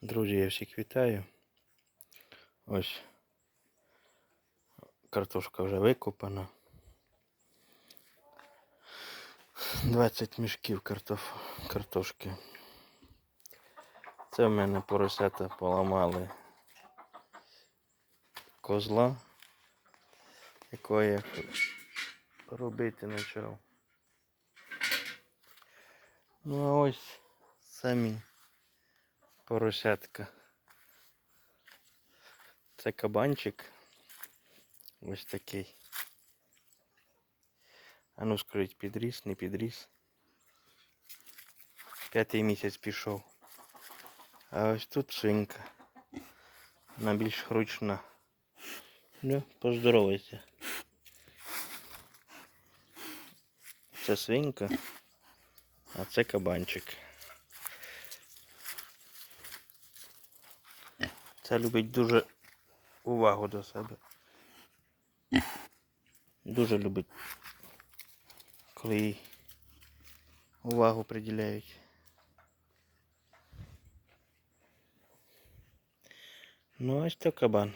Друзі, я всіх вітаю. Ось картошка вже викопана. 20 мішків картоф... картошки. Це в мене поросята поламали козла, якого я робити почав. Ну а ось самі поросятка. Це кабанчик. Ось такий. А ну скажіть, підріс, не підріс. П'ятий місяць пішов. А ось тут свинка. Вона більш ручна. Ну, поздоровайся. Це свинка, а це кабанчик. Це любить дуже увагу до себе. Дуже любить, коли їй увагу приділяють. Ну, ось то кабан.